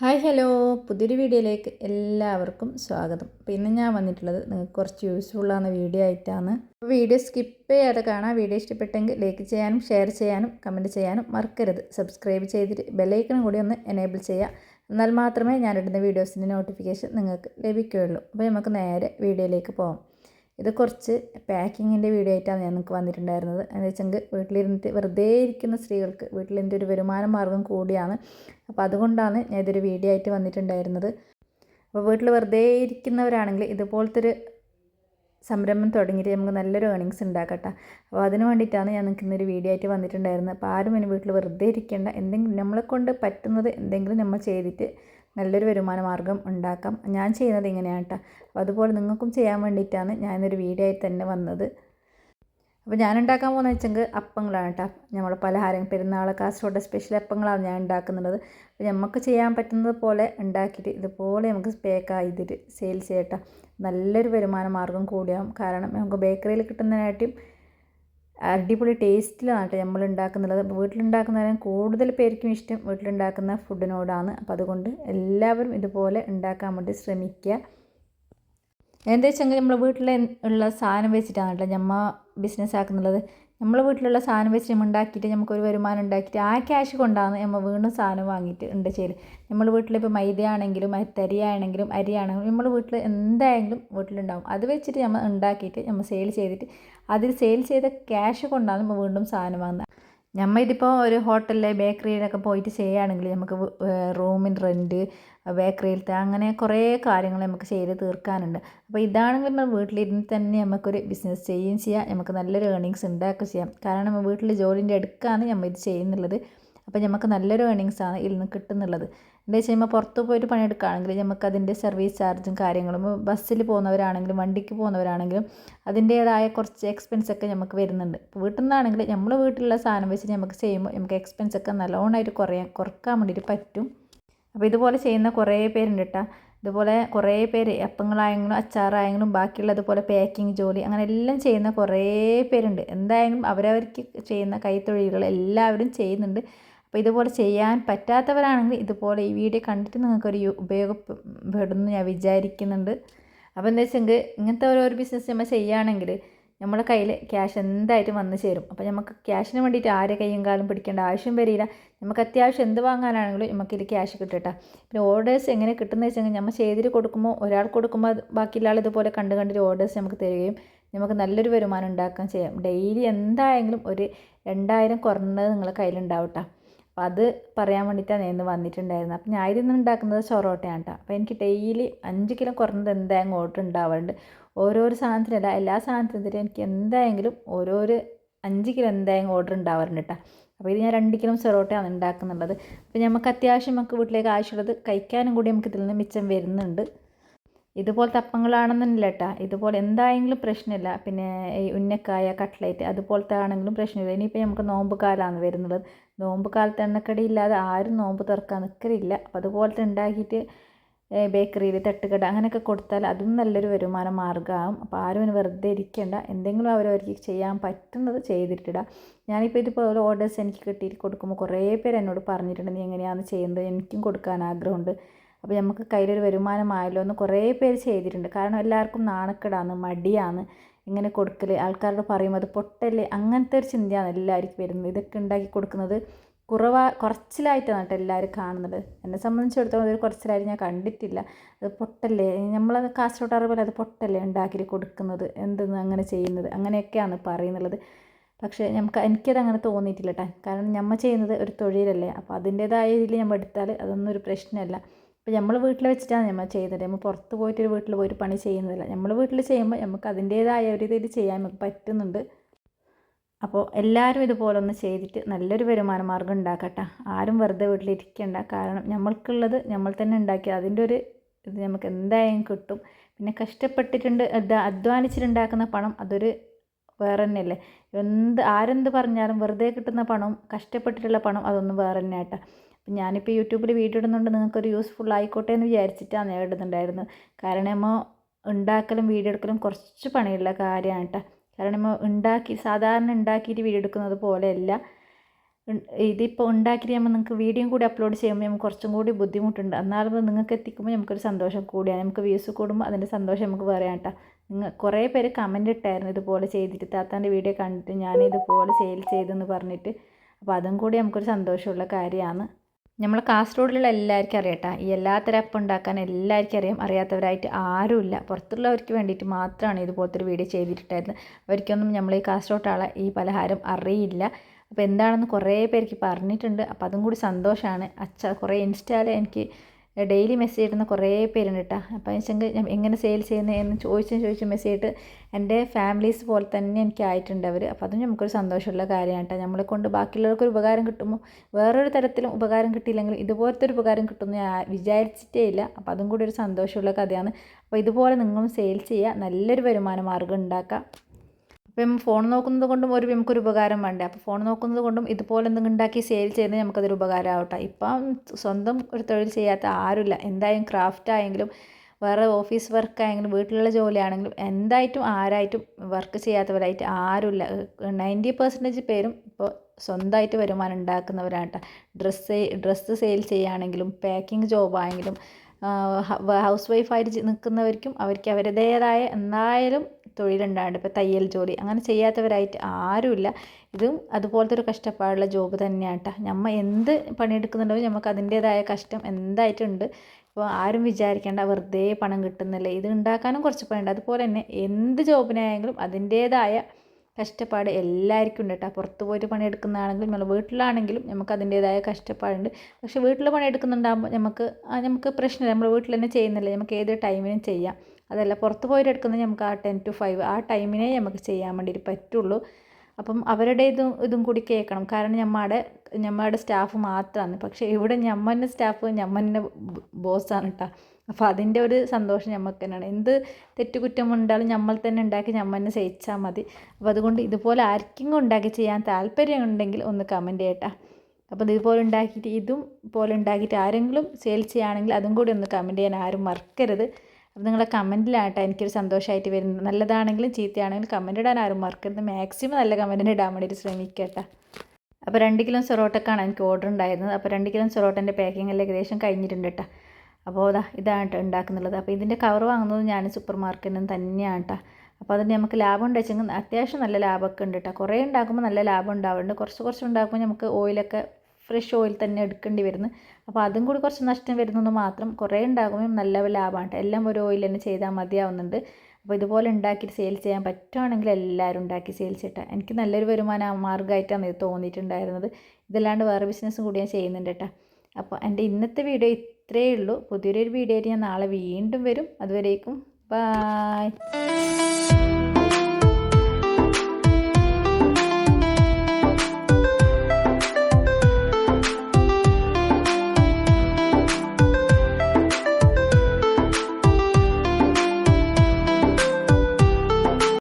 Hi hello. പുതിയൊരു വീഡിയോയിലേക്ക് എല്ലാവർക്കും സ്വാഗതം. അപ്പോൾ ഇന്ന് ഞാൻ വന്നിട്ടുള്ളത് നിങ്ങൾക്ക് കുറച്ച് യൂസ്ഫുൾ ആണ് വീഡിയോ ആയിട്ടാണ്. വീഡിയോ സ്കിപ്പ് ചെയ്യാതെ കാണാം. വീഡിയോ ഇഷ്ടപ്പെട്ടെങ്കിൽ ലൈക്ക് ചെയ്യാനും ഷെയർ ചെയ്യാനും കമന്റ് ചെയ്യാനും മറക്കരുത്. സബ്സ്ക്രൈബ് ചെയ്തിട്ട് ബെല്ലൈക്കണും കൂടി ഒന്ന് എനേബിൾ ചെയ്യുക. എന്നാൽ മാത്രമേ ഞാനിടുന്ന വീഡിയോസിന്റെ നോട്ടിഫിക്കേഷൻ നിങ്ങൾക്ക് ലഭിക്കുകയുള്ളൂ. അപ്പോൾ നമുക്ക് നേരെ വീഡിയോയിലേക്ക് പോകാം ഇത് കുറച്ച് പാക്കിങ്ങിന്റെ വീഡിയോ ആയിട്ടാണ് ഞങ്ങൾക്ക് വന്നിട്ടുണ്ടായിരുന്നത്. എന്ന് വെച്ചെങ്കിൽ വീട്ടിലിരുന്നിട്ട് വെറുതെ ഇരിക്കുന്ന സ്ത്രീകൾക്ക് വീട്ടിലിന്റെ ഒരു വരുമാന മാർഗം കൂടിയാണ്. അപ്പോൾ അതുകൊണ്ടാണ് ഞാൻ ഇതൊരു വീഡിയോ ആയിട്ട് വന്നിട്ടുണ്ടായിരുന്നത്. അപ്പോൾ വീട്ടിൽ വെറുതെ ഇരിക്കുന്നവരാണെങ്കിൽ ഇതുപോലത്തെ ഒരു സംരംഭം തുടങ്ങിയിട്ട് നമുക്ക് നല്ലൊരു ഏണിങ്സ് ഉണ്ടാക്കട്ടെ. അപ്പോൾ അതിന് വേണ്ടിയിട്ടാണ് ഞാൻ നിങ്ങൾക്ക് ഇന്നൊരു വീഡിയോ ആയിട്ട് വന്നിട്ടുണ്ടായിരുന്നത്. അപ്പോൾ ആരും ഇനി വീട്ടിൽ വെറുതെ ഇരിക്കേണ്ട. എന്തെങ്കിലും നമ്മളെ കൊണ്ട് പറ്റുന്നത് എന്തെങ്കിലും നമ്മൾ ചെയ്തിട്ട് നല്ലൊരു വരുമാന മാർഗം ഉണ്ടാക്കാം. ഞാൻ ചെയ്യുന്നത് ഇങ്ങനെയാണ് കേട്ടോ അപ്പോൾ അതുപോലെ നിങ്ങൾക്കും ചെയ്യാൻ വേണ്ടിയിട്ടാണ് ഞാനൊരു വീഡിയോ ആയി തന്നെ വന്നത്. അപ്പോൾ ഞാൻ ഉണ്ടാക്കാൻ പോകുന്ന വെച്ചെങ്കിൽ അപ്പങ്ങളാണ് കേട്ടോ നമ്മൾ പലഹാരം പെരുന്നാൾ കാസർഗോഡ് സ്പെഷ്യൽ അപ്പങ്ങളാണ് ഞാൻ ഉണ്ടാക്കുന്നത്. അപ്പോൾ നമുക്ക് ചെയ്യാൻ പറ്റുന്നത് പോലെ ഉണ്ടാക്കിയിട്ട് ഇതുപോലെ നമുക്ക് പേക്ക് ചെയ്തിട്ട് സെയിൽ ചെയ്യട്ടോ നല്ലൊരു വരുമാന മാർഗം കൂടിയാവും. കാരണം നമുക്ക് ബേക്കറിയിൽ കിട്ടുന്നതിനായിട്ടും അടിപൊളി ടേസ്റ്റിലാണ് നമ്മൾ ഉണ്ടാക്കുന്നത് വീട്ടിലുണ്ടാക്കുന്നതിനും കൂടുതൽ പേർക്കും ഇഷ്ടം വീട്ടിലുണ്ടാക്കുന്ന ഫുഡിനോടാണ്. അപ്പോൾ അതുകൊണ്ട് എല്ലാവരും ഇതുപോലെ ഉണ്ടാക്കാൻ വേണ്ടി ശ്രമിക്കുക. എന്താ വെച്ചെങ്കിൽ നമ്മൾ വീട്ടിൽ ഉള്ള സാധനം വെച്ചിട്ടാണ് കേട്ടോ നമ്മൾ ബിസിനസ് ആക്കുന്നുള്ളത് നമ്മളെ വീട്ടിലുള്ള സാധനം വെച്ച് നമ്മൾ ഉണ്ടാക്കിയിട്ട് നമുക്കൊരു വരുമാനം ഉണ്ടാക്കിയിട്ട് ആ ക്യാഷ് കൊണ്ടാണ് നമ്മൾ വീണ്ടും സാധനം വാങ്ങിയിട്ട് ഉണ്ട് ചെയ്യൽ നമ്മൾ വീട്ടിലിപ്പോൾ മൈദയാണെങ്കിലും തരിയാണെങ്കിലും അരിയാണെങ്കിലും നമ്മൾ വീട്ടിൽ എന്തായെങ്കിലും വീട്ടിലുണ്ടാവും. അത് വെച്ചിട്ട് നമ്മൾ ഉണ്ടാക്കിയിട്ട് നമ്മൾ സെയിൽ ചെയ്തിട്ട് അതിൽ സെയിൽ ചെയ്ത ക്യാഷ് കൊണ്ടാണ് നമ്മൾ വീണ്ടും സാധനം വാങ്ങുന്നത്. നമ്മൾ ഇതിപ്പോൾ ഒരു ഹോട്ടലിലെ ബേക്കറിയിലൊക്കെ പോയിട്ട് ചെയ്യുകയാണെങ്കിൽ നമുക്ക് റൂമിൻ റെന്റ് ബേക്കറിയിലത്തെ അങ്ങനെ കുറേ കാര്യങ്ങൾ നമുക്ക് ചെയ്ത് തീർക്കാനുണ്ട്. അപ്പോൾ ഇതാണെങ്കിൽ നമ്മൾ വീട്ടിലിരുന്ന് തന്നെ നമുക്കൊരു ബിസിനസ് ചെയ്യുകയും ചെയ്യാം. നമുക്ക് നല്ലൊരു ഏണിങ്സ് ഉണ്ടാക്കുകയും ചെയ്യാം. കാരണം നമ്മൾ വീട്ടിൽ ജോലിന്റെ അടുക്കാണ് നമ്മൾ ഇത് ചെയ്യുന്നുള്ളത്. അപ്പോൾ നമുക്ക് നല്ലൊരു ഏണിങ്സാണ് ഇതിൽ നിന്ന് കിട്ടുന്നുള്ളത്. എന്താ വെച്ച് കഴിയുമ്പോൾ പുറത്ത് പോയിട്ട് പണിയെടുക്കുകയാണെങ്കിൽ നമുക്ക് അതിന്റെ സർവീസ് ചാർജും കാര്യങ്ങളും ബസ്സിൽ പോകുന്നവരാണെങ്കിലും വണ്ടിക്ക് പോകുന്നവരാണെങ്കിലും അതിന്റേതായ കുറച്ച് എക്സ്പെൻസ് ഒക്കെ നമുക്ക് വരുന്നുണ്ട്. വീട്ടിൽ നിന്നാണെങ്കിൽ നമ്മൾ വീട്ടിലുള്ള സാധനം വെച്ച് നമുക്ക് ചെയ്യുമ്പോൾ നമുക്ക് എക്സ്പെൻസ് ഒക്കെ നല്ലോണമായിട്ട് കുറയാൻ കുറയ്ക്കാൻ വേണ്ടിയിട്ട് പറ്റും. അപ്പോൾ ഇതുപോലെ ചെയ്യുന്ന കുറേ പേരുണ്ട് കേട്ടോ ഇതുപോലെ കുറേ പേര് അപ്പങ്ങളായെങ്കിലും അച്ചാറായെങ്കിലും ബാക്കിയുള്ള അതുപോലെ പാക്കിംഗ് ജോലി അങ്ങനെ എല്ലാം ചെയ്യുന്ന കുറേ പേരുണ്ട്. എന്തായാലും അവരവർക്ക് ചെയ്യുന്ന കൈത്തൊഴിലുകൾ എല്ലാവരും ചെയ്യുന്നുണ്ട്. അപ്പോൾ ഇതുപോലെ ചെയ്യാൻ പറ്റാത്തവരാണെങ്കിൽ ഇതുപോലെ ഈ വീഡിയോ കണ്ടിട്ട് നിങ്ങൾക്കൊരു ഉപയോഗപ്പെടുന്നു ഞാൻ വിചാരിക്കുന്നുണ്ട്. അപ്പോൾ എന്താ വെച്ചെങ്കിൽ ഇങ്ങനത്തെ ഓരോ ബിസിനസ് നമ്മൾ ചെയ്യുകയാണെങ്കിൽ നമ്മുടെ കയ്യിൽ ക്യാഷ് എന്തായിട്ടും വന്നു ചേരും. അപ്പോൾ നമുക്ക് ക്യാഷിന് വേണ്ടിയിട്ട് ആരെ കൈയും കാലും പിടിക്കേണ്ട ആവശ്യം വരില്ല. നമുക്ക് അത്യാവശ്യം എന്ത് വാങ്ങാനാണെങ്കിലും നമുക്ക് ഇതിൽ ക്യാഷ് കിട്ടട്ടെ. പിന്നെ ഓർഡേഴ്സ് എങ്ങനെ കിട്ടുന്നത് വെച്ചാൽ നമ്മൾ ചെയ്തിട്ട് കൊടുക്കുമ്പോൾ ഒരാൾ കൊടുക്കുമ്പോൾ ബാക്കിയുള്ള ആൾ ഇതുപോലെ കണ്ട് കണ്ടൊരു ഓർഡേഴ്സ് നമുക്ക് തരികയും നമുക്ക് നല്ലൊരു വരുമാനം ഉണ്ടാക്കാൻ ചെയ്യാം. ഡെയിലി എന്തായെങ്കിലും ഒരു രണ്ടായിരം കുറഞ്ഞത് നിങ്ങളുടെ കയ്യിലുണ്ടാവട്ടെ അപ്പോൾ അത് പറയാൻ വേണ്ടിയിട്ടാണ് ഞാൻ ഇന്ന് വന്നിട്ടുണ്ടായിരുന്നത് അപ്പം ഞാൻ ഇന്ന് ഉണ്ടാക്കുന്നത് ചൊറോട്ടയാണ് കേട്ടോ അപ്പോൾ എനിക്ക് ഡെയിലി അഞ്ച് കിലോ കുറഞ്ഞത് എന്തായാലും ഓർഡർ ഉണ്ടാവാറുണ്ട് ഓരോരോ സാധനത്തിനല്ല എല്ലാ സാധനത്തിനും എനിക്ക് എന്തായെങ്കിലും ഓരോരോ അഞ്ച് കിലോ എന്തായാലും ഓർഡർ ഉണ്ടാവാറുണ്ട് കേട്ടോ അപ്പോൾ ഇത് ഞാൻ രണ്ട് കിലോ ചൊറോട്ടയാണ് ഉണ്ടാക്കുന്നുള്ളത് അപ്പോൾ നമുക്ക് അത്യാവശ്യം നമുക്ക് വീട്ടിലേക്ക് ആവശ്യമുള്ളത് കഴിക്കാനും കൂടി നമുക്ക് ഇതിൽ നിന്ന് മിച്ചം വരുന്നുണ്ട്. ഇതുപോലത്തെ അപ്പങ്ങളാണെന്നില്ല കേട്ടോ ഇതുപോലെ എന്തായെങ്കിലും പ്രശ്നമില്ല. പിന്നെ ഈ ഉന്നക്കായ കട്ട്ലേറ്റ് അതുപോലത്തെ ആണെങ്കിലും പ്രശ്നമില്ല. ഇനിയിപ്പോൾ നമുക്ക് നോമ്പ് കാലമാണ് വരുന്നത്. നോമ്പ് കാലത്ത് എണ്ണക്കടി ഇല്ലാതെ ആരും നോമ്പ് തുറക്കാൻ നിൽക്കലില്ല അപ്പോൾ അതുപോലത്തെ ഉണ്ടാക്കിയിട്ട് ബേക്കറിയിൽ തട്ടുകട അങ്ങനെയൊക്കെ കൊടുത്താൽ അതും നല്ലൊരു വരുമാന മാർഗമാകും. അപ്പോൾ ആരും വെറുതെ ഇരിക്കേണ്ട. എന്തെങ്കിലും അവരവർക്ക് ചെയ്യാൻ പറ്റുന്നത് ചെയ്തിട്ടിടാം. ഞാനിപ്പോൾ ഇതുപോലെ ഓർഡേഴ്സ് എനിക്ക് കിട്ടിയിട്ട് കൊടുക്കുമ്പോൾ കുറേ പേര് എന്നോട് പറഞ്ഞിട്ടുണ്ട് നീ എങ്ങനെയാണ് ചെയ്യുന്നത്? എനിക്കും കൊടുക്കാൻ ആഗ്രഹമുണ്ട്. അപ്പോൾ നമുക്ക് കയ്യിലൊരു വരുമാനമായല്ലോ എന്ന് കുറേ പേര് ചെയ്തിട്ടുണ്ട്. കാരണം എല്ലാവർക്കും നാണക്കെടാന്ന് മടിയാണ് ഇങ്ങനെ കൊടുക്കൽ ആൾക്കാരോട് പറയും അത് പൊട്ടല്ലേ അങ്ങനത്തെ ഒരു ചിന്തയാണ് എല്ലാവർക്കും വരുന്നത്. ഇതൊക്കെ ഉണ്ടാക്കി കൊടുക്കുന്നത് കുറവാ കുറച്ചിലായിട്ടാണ് കേട്ടോ എല്ലാവരും കാണുന്നത്. എന്നെ സംബന്ധിച്ചിടത്തോളം ഒരു കുറച്ചിലായിട്ട് ഞാൻ കണ്ടിട്ടില്ല. അത് പൊട്ടല്ലേ? നമ്മൾ കാസർഗോഡ് അറിവില്ല അത് പൊട്ടല്ലേ ഉണ്ടാക്കി കൊടുക്കുന്നത്? എന്തെന്ന് അങ്ങനെ ചെയ്യുന്നത്? അങ്ങനെയൊക്കെയാണ് പറയുന്നുള്ളത് പക്ഷേ നമുക്ക് എനിക്കത് അങ്ങനെ തോന്നിയിട്ടില്ല കേട്ടോ. കാരണം നമ്മൾ ചെയ്യുന്നത് ഒരു തൊഴിലല്ലേ? അപ്പോൾ അതിന്റേതായ രീതിയിൽ നമ്മൾ എടുത്താൽ അതൊന്നും ഒരു പ്രശ്നമല്ല. ഇപ്പോൾ നമ്മൾ വീട്ടിൽ വെച്ചിട്ടാണ് നമ്മൾ ചെയ്യുന്നത് നമ്മൾ പുറത്ത് പോയിട്ട് വീട്ടിൽ പോയിട്ട് പണി ചെയ്യുന്നില്ല നമ്മൾ വീട്ടിൽ ചെയ്യുമ്പോൾ നമുക്ക് അതിന്റേതായ ഒരു ഇതിൽ ചെയ്യാൻ നമുക്ക് പറ്റുന്നുണ്ട്. അപ്പോൾ എല്ലാവരും ഇതുപോലെ ഒന്ന് ചെയ്തിട്ട് നല്ലൊരു വരുമാന മാർഗം ഉണ്ടാക്കട്ടെ. ആരും വെറുതെ വീട്ടിലിരിക്കേണ്ട. കാരണം നമ്മൾക്കുള്ളത് നമ്മൾ തന്നെ ഉണ്ടാക്കി അതിന്റെ ഒരു ഇത് നമുക്ക് എന്തായാലും കിട്ടും. പിന്നെ കഷ്ടപ്പെട്ടിട്ടുണ്ട് അധ്വാനിച്ചിട്ടുണ്ടാക്കുന്ന പണം അതൊരു വേറെ തന്നെയല്ലേ എന്ത് ആരെന്ത് പറഞ്ഞാലും വെറുതെ കിട്ടുന്ന പണം കഷ്ടപ്പെട്ടിട്ടുള്ള പണം അതൊന്നും വേറെ തന്നെ ആട്ടെ അപ്പം ഞാനിപ്പോൾ യൂട്യൂബിൽ വീഡിയോ ഇടുന്നുണ്ട് നിങ്ങൾക്കൊരു യൂസ്ഫുൾ ആയിക്കോട്ടെ എന്ന് വിചാരിച്ചിട്ടാണ് ഞാൻ ഇടുന്നുണ്ടായിരുന്നത്. കാരണം നമ്മൾ ഉണ്ടാക്കലും വീഡിയോ എടുക്കലും കുറച്ച് പണിയുള്ള കാര്യമാണ് കേട്ടോ കാരണം നമ്മൾ ഉണ്ടാക്കി സാധാരണ ഉണ്ടാക്കിയിട്ട് വീഡിയോ എടുക്കുന്നത് പോലെയല്ല. ഇതിപ്പോൾ ഉണ്ടാക്കിയിട്ട് നമ്മൾ നിങ്ങൾക്ക് വീഡിയോയും കൂടി അപ്ലോഡ് ചെയ്യുമ്പോൾ നമുക്ക് കുറച്ചും കൂടി ബുദ്ധിമുട്ടുണ്ട്. എന്നാലും നിങ്ങൾക്ക് എത്തിക്കുമ്പോൾ നമുക്കൊരു സന്തോഷം കൂടിയാണ്. നമുക്ക് വ്യൂസ് കൂടുമ്പോൾ അതിന്റെ സന്തോഷം നമുക്ക് പറയാം കേട്ടോ നിങ്ങൾ കുറേ പേര് കമന്റ് ഇട്ടായിരുന്നു ഇതുപോലെ ചെയ്തിട്ട്. താത്താന്റെ വീഡിയോ കണ്ടിട്ട് ഞാൻ ഇതുപോലെ സെയിൽ ചെയ്തെന്ന് പറഞ്ഞിട്ട്. അപ്പോൾ അതും കൂടി നമുക്കൊരു സന്തോഷമുള്ള കാര്യമാണ്. നമ്മൾ കാസർഗോഡിലുള്ള എല്ലാവർക്കും അറിയട്ടാ. ഈ എല്ലാത്തരം അപ്പം ഉണ്ടാക്കാൻ എല്ലാവർക്കും അറിയാം. അറിയാത്തവരായിട്ട് ആരുമില്ല. പുറത്തുള്ളവർക്ക് വേണ്ടിയിട്ട് മാത്രമാണ് ഇതുപോലത്തെ ഒരു വീഡിയോ ചെയ്തിട്ടുണ്ടായിരുന്നത്. അവർക്കൊന്നും നമ്മൾ ഈ കാസർഗോട്ടാളെ ഈ പലഹാരം അറിയില്ല. അപ്പോൾ എന്താണെന്ന് കുറേ പേർക്ക് പറഞ്ഞിട്ടുണ്ട്. അപ്പോൾ അതും കൂടി സന്തോഷമാണ് അച്ഛ കുറേ ഇൻസ്റ്റായിൽ എനിക്ക് ഡെയിലി മെസ്സേജ് ഇടുന്ന കുറേ പേരുണ്ട് കേട്ടോ അപ്പോൾ വെച്ചെങ്കിൽ ഞാൻ എങ്ങനെ സെയിൽ ചെയ്യുന്നത് എന്ന് ചോദിച്ചും ചോദിച്ചും മെസ്സേജ് ഇട്ട് എന്റെ ഫാമിലീസ് പോലെ തന്നെ എനിക്ക് ആയിട്ടുണ്ട് അവർ അപ്പോൾ അതും നമുക്കൊരു സന്തോഷമുള്ള കാര്യമാണ് കേട്ടോ നമ്മളെ കൊണ്ട് ബാക്കിയുള്ളവർക്ക് ഒരു ഉപകാരം കിട്ടുമ്പോൾ വേറൊരു തരത്തിലും ഉപകാരം കിട്ടിയില്ലെങ്കിൽ ഇതുപോലത്തെ ഒരു ഉപകാരം കിട്ടുമെന്ന് ഞാൻ വിചാരിച്ചിട്ടേ ഇല്ല. അപ്പോൾ അതും കൂടി ഒരു സന്തോഷമുള്ള കഥയാണ്. അപ്പോൾ ഇതുപോലെ നിങ്ങളും സെയിൽ ചെയ്യുക നല്ലൊരു വരുമാന മാർഗം ഉണ്ടാക്കുക അപ്പം ഫോൺ നോക്കുന്നത് കൊണ്ടും ഒരു നമുക്കൊരു ഉപകാരം വേണ്ടേ? അപ്പോൾ ഫോൺ നോക്കുന്നത് കൊണ്ടും ഇതുപോലെ എന്തെങ്കിലും ഉണ്ടാക്കി സെയിൽ ചെയ്യുന്നത് നമുക്കതൊരു ഉപകാരമാവട്ടെ. ഇപ്പം സ്വന്തം ഒരു തൊഴിൽ ചെയ്യാത്ത ആരുമില്ല. എന്തായാലും ക്രാഫ്റ്റ് ആയെങ്കിലും വേറെ ഓഫീസ് വർക്കായെങ്കിലും വീട്ടിലുള്ള ജോലിയാണെങ്കിലും എന്തായിട്ടും ആരായിട്ടും വർക്ക് ചെയ്യാത്തവരായിട്ട് ആരുമില്ല. നയന്റി പെർസെന്റേജ് പേരും ഇപ്പോൾ സ്വന്തമായിട്ട് വരുമാനം ഉണ്ടാക്കുന്നവരാണ് ഡ്രസ്സ് ഡ്രസ്സ് സെയിൽ ചെയ്യുകയാണെങ്കിലും പാക്കിംഗ് ജോബായെങ്കിലും ഹൗസ് വൈഫായിട്ട് നിൽക്കുന്നവർക്കും അവർക്ക് അവരുടേതായ എന്തായാലും തൊഴിലുണ്ടാകുന്നുണ്ട് ഇപ്പോൾ തയ്യൽ ജോലി അങ്ങനെ ചെയ്യാത്തവരായിട്ട് ആരുമില്ല. ഇതും അതുപോലത്തെ ഒരു കഷ്ടപ്പാടുള്ള ജോബ് തന്നെയാണ് കേട്ടോ നമ്മൾ എന്ത് പണിയെടുക്കുന്നുണ്ടോ നമുക്ക് അതിന്റേതായ കഷ്ടം എന്തായിട്ടുണ്ട്. ഇപ്പോൾ ആരും വിചാരിക്കേണ്ട വെറുതെ പണം കിട്ടുന്നില്ല. ഇത് ഉണ്ടാക്കാനും കുറച്ച് പണിയുണ്ട്. അതുപോലെ തന്നെ എന്ത് ജോബിനായെങ്കിലും അതിന്റേതായ കഷ്ടപ്പാട് എല്ലാവർക്കും ഉണ്ട് കേട്ടോ. പുറത്ത് പോയിട്ട് പണിയെടുക്കുന്നതാണെങ്കിലും നമ്മൾ വീട്ടിലാണെങ്കിലും നമുക്ക് അതിന്റേതായ കഷ്ടപ്പാടുണ്ട്. പക്ഷേ വീട്ടിൽ പണിയെടുക്കുന്നുണ്ടാകുമ്പോൾ നമുക്ക് നമുക്ക് പ്രശ്നമില്ല. നമ്മൾ വീട്ടിൽ തന്നെ ചെയ്യുന്നില്ല? നമുക്ക് ഏത് ടൈമിനും ചെയ്യാം. അതല്ല പുറത്ത് പോയിട്ട് എടുക്കുന്നത് നമുക്ക് ആ ടെൻ ടു ഫൈവ് ആ ടൈമിനേ നമുക്ക് ചെയ്യാൻ വേണ്ടിയിട്ട് പറ്റുള്ളൂ. അപ്പം അവരുടെ ഇതും ഇതും കൂടി കേൾക്കണം. കാരണം നമ്മുടെ നമ്മുടെ സ്റ്റാഫ് മാത്രമാണ് പക്ഷേ ഇവിടെ ഞമ്മന്റെ സ്റ്റാഫ് ഞമ്മന്റെ ബോസാണ് കേട്ടോ. അപ്പോൾ അതിന്റെ ഒരു സന്തോഷം ഞമ്മക്ക് തന്നെയാണ് എന്ത് തെറ്റുകുറ്റം ഉണ്ടാലും നമ്മൾ തന്നെ ഉണ്ടാക്കി നമ്മൾ തന്നെ സഹിച്ചാൽ മതി. അപ്പോൾ അതുകൊണ്ട് ഇതുപോലെ ആർക്കും ഉണ്ടാക്കി ചെയ്യാൻ താല്പര്യം ഉണ്ടെങ്കിൽ ഒന്ന് കമന്റ് ചെയ്യട്ടാ. അപ്പോൾ ഇതുപോലെ ഉണ്ടാക്കിയിട്ട് ഇതും പോലെ ഉണ്ടാക്കിയിട്ട് ആരെങ്കിലും സെയിൽ ചെയ്യുകയാണെങ്കിൽ അതും കൂടി ഒന്ന് കമന്റ് ചെയ്യാൻ ആരും മറക്കരുത്. അപ്പോൾ നിങ്ങളുടെ കമന്റിലാട്ടോ എനിക്കൊരു സന്തോഷമായിട്ട് വരുന്നത്. നല്ലതാണെങ്കിലും ചീത്തയാണെങ്കിലും കമന്റ് ഇടാൻ ആരും മറക്കരുത്. മാക്സിമം നല്ല കമന്റിന് ഇടാൻ വേണ്ടിയിട്ട് ശ്രമിക്കട്ടെ. അപ്പോൾ രണ്ട് കിലോ സൊറോട്ടക്കാണ് എനിക്ക് ഓർഡർ ഉണ്ടായിരുന്നത്. അപ്പോൾ രണ്ട് കിലോ സൊറോട്ടന്റെ പാക്കിംഗ് എല്ലാം ഏകദേശം കഴിഞ്ഞിട്ടുണ്ട് കേട്ടോ അപ്പോൾ അതാ ഇതാണ് ഉണ്ടാക്കുന്നുള്ളത്. അപ്പോൾ ഇതിന്റെ കവർ വാങ്ങുന്നത് ഞാൻ സൂപ്പർ മാർക്കറ്റിൽ നിന്ന് തന്നെയാണ് കേട്ടോ അപ്പോൾ അതിന് നമുക്ക് ലാഭം ഉണ്ടെച്ചെങ്കിൽ അത്യാവശ്യം നല്ല ലാഭമൊക്കെ ഉണ്ട് കേട്ടോ കുറേ ഉണ്ടാക്കുമ്പോൾ നല്ല ലാഭം ഉണ്ടാവുന്നുണ്ട്. കുറച്ച് കുറച്ച് ഉണ്ടാക്കുമ്പോൾ നമുക്ക് ഓയിലൊക്കെ ഫ്രഷ് ഓയിൽ തന്നെ എടുക്കേണ്ടി വരുന്നു. അപ്പോൾ അതും കൂടി കുറച്ച് നഷ്ടം വരുന്നത് മാത്രം കുറേ ഉണ്ടാകുമ്പോൾ നല്ല ലാഭമാണ് എല്ലാം ഒരു ഓയിൽ തന്നെ ചെയ്താൽ മതിയാവുന്നുണ്ട്. അപ്പോൾ ഇതുപോലെ ഉണ്ടാക്കിയിട്ട് സെയിൽ ചെയ്യാൻ പറ്റുവാണെങ്കിൽ എല്ലാവരും ഉണ്ടാക്കി സെയിൽ ചെയ്യട്ടെ. എനിക്ക് നല്ലൊരു വരുമാന മാർഗമായിട്ടാണ് ഇത് തോന്നിയിട്ടുണ്ടായിരുന്നത്. ഇതല്ലാണ്ട് വേറെ ബിസിനസ്സും കൂടി ഞാൻ ചെയ്യുന്നുണ്ട് കേട്ടോ അപ്പോൾ എന്റെ ഇന്നത്തെ വീഡിയോ ഇത്രയേ ഉള്ളൂ. പുതിയൊരു വീഡിയോ ആയിട്ട് ഞാൻ നാളെ വീണ്ടും വരും. അതുവരേക്കും. ബായ്